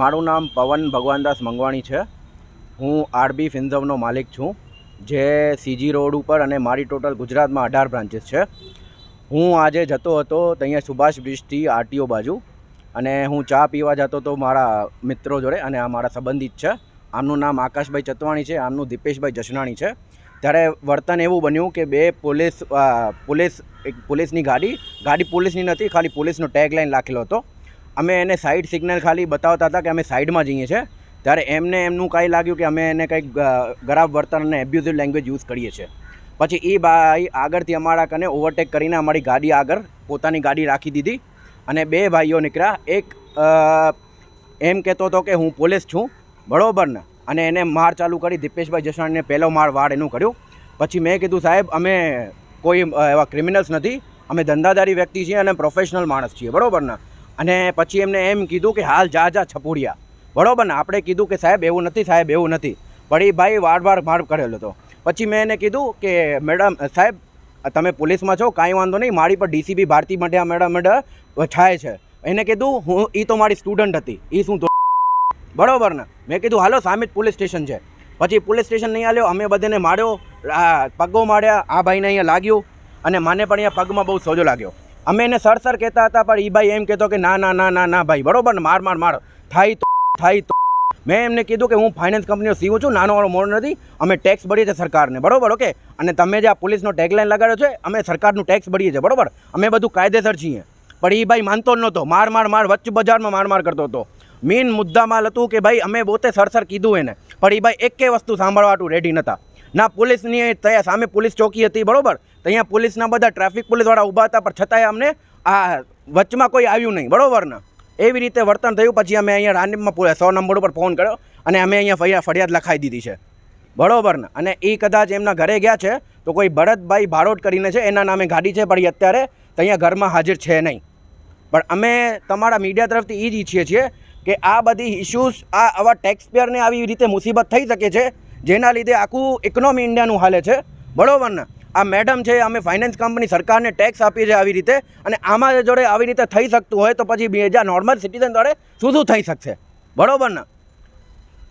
મારું નામ પવન ભગવાનદાસ મંગવાણી છે. હું આરબી ફિન્ઝવનો માલિક છું, જે સીજી રોડ ઉપર અને મારી ટોટલ ગુજરાતમાં અઢાર બ્રાન્ચીસ છે. હું આજે જતો હતો અહીંયા સુભાષ બ્રિજથી આરટીઓ બાજુ અને હું ચા પીવા જતો હતો મારા મિત્રો જોડે અને આ મારા સંબંધિત છે. આમનું નામ આકાશભાઈ ચતવાણી છે, આમનું દીપેશભાઈ જસનાણી છે. ત્યારે વર્તન એવું બન્યું કે બે પોલીસ પોલીસ, એક પોલીસની ગાડી ગાડી પોલીસની નથી ખાલી પોલીસનો ટેગ લાઈન રાખેલો હતો. અમે એને સાઈડ સિગ્નલ ખાલી બતાવતા હતા કે અમે સાઈડમાં જઈએ છીએ. ત્યારે એમને એમનું કાંઈ લાગ્યું કે અમે એને કંઈક ગરાબ વર્તન અને એબ્યુઝિવ લેંગ્વેજ યુઝ કરીએ છીએ. પછી એ ભાઈ આગળથી અમારા કને ઓવરટેક કરીને અમારી ગાડી આગળ પોતાની ગાડી રાખી દીધી અને બે ભાઈઓ નીકળ્યા. એક એમ કહેતો હતો કે હું પોલીસ છું, બરોબર ને? અને એને માર ચાલુ કરી દીપેશભાઈ જસવાણીને પહેલો માર વાળ એનું કર્યું. પછી મેં કીધું, સાહેબ, અમે કોઈ એવા ક્રિમિનલ્સ નથી. અમે ધંધાદારી વ્યક્તિ છીએ અને પ્રોફેશનલ માણસ છીએ, બરોબર ને? અને પછી એમને એમ કીધું કે હાલ જા જા છપુડિયા. બરાબર ને? આપણે કીધું કે સાહેબ, એવું નથી, સાહેબ, એવું નથી. પણ એ ભાઈ વાર વાર માર કરેલો હતો. પછી મેં એને કીધું કે, મેડમ, સાહેબ, તમે પોલીસમાં છો, કાંઈ વાંધો નહીં. મારી પર DCP Bharati Madhiya madam madam છાય છે. એને કીધું, હું એ તો મારી સ્ટુડન્ટ હતી. એ શું તો બરાબર ને? મેં કીધું, હાલો સામે જ પોલીસ સ્ટેશન છે. પછી પોલીસ સ્ટેશન નહીં આવ્યો અમે બધાને માર્યો. પગો માર્યા. આ ભાઈને અહીંયા લાગ્યું. અને મને પણ અહીંયા પગમાં બહુ સોજો લાગ્યો. અમે એને સર સર કહેતા હતા, પણ એ ભાઈ એમ કહેતો કે ના ના ના ના ના ભાઈ, બરોબર ને? માર માર માર. થાય તો થાય તો. મેં એમને કીધું કે હું ફાઇનાન્સ કંપનીનો સીઓ છું નાનો વાળો મોડ નથી. અમે ટેક્સ ભરીએ છીએ સરકારને, બરોબર ઓકે અને તમે જે આ પોલીસનો ટેગલાઇન લગાડ્યો છે, અમે સરકારનું ટેક્સ ભરીએ છીએ, બરોબર? અમે બધું કાયદેસર છીએ. પણ એ ભાઈ માનતો જ નહોતો. માર માર માર, વચ્ચ બજારમાં માર માર કરતો હતો. મેઇન મુદ્દામાલ હતું કે ભાઈ, અમે પોતે સરસર કીધું એને. પણ એ ભાઈ એકે વસ્તુ સાંભળવાટું રેડી નહોતા ના, પોલીસની ત્યાં સામે પોલીસ ચોકી હતી, બરોબર? ત્યાં પોલીસના બધા ટ્રાફિક પોલીસવાળા ઊભા હતા, પણ છતાંય અમને આ વચમાં કોઈ આવ્યું નહીં, બરોબર ને? એવી રીતે વર્તન થયું, પછી અમે અહીંયા રાનીમાં પો- સો નંબર ઉપર ફોન કર્યો, અને અમે અહીંયા ફરિયાદ લખાઈ દીધી છે. બરાબર ને? અને એ કદાચ એમના ઘરે ગયા છે, તો કોઈ ભરતભાઈ ભારોટ કરીને છે, એના નામે ગાડી છે, પણ એ અત્યારે ત્યાં ઘરમાં હાજર છે નહીં. પણ અમે તમારા મીડિયા તરફથી એ જ ઈચ્છીએ છીએ કે આ બધી ઇશ્યુઝ આ આવા ટેક્સપેયરને આવી રીતે મુસીબત થઈ શકે છે જેના લીધે આખું ઇકોનોમી ઇન્ડિયાનું હાલે છે. બરોબર ને? આ મેડમ છે, અમે ફાઇનાન્સ કંપની સરકારને ટેક્સ આપીએ છીએ આવી રીતે અને આમાં જોડે આવી રીતે થઈ શકતું હોય તો પછી બીજા નોર્મલ સિટીઝન જોડે શું શું થઈ શકશે? બરોબર ને?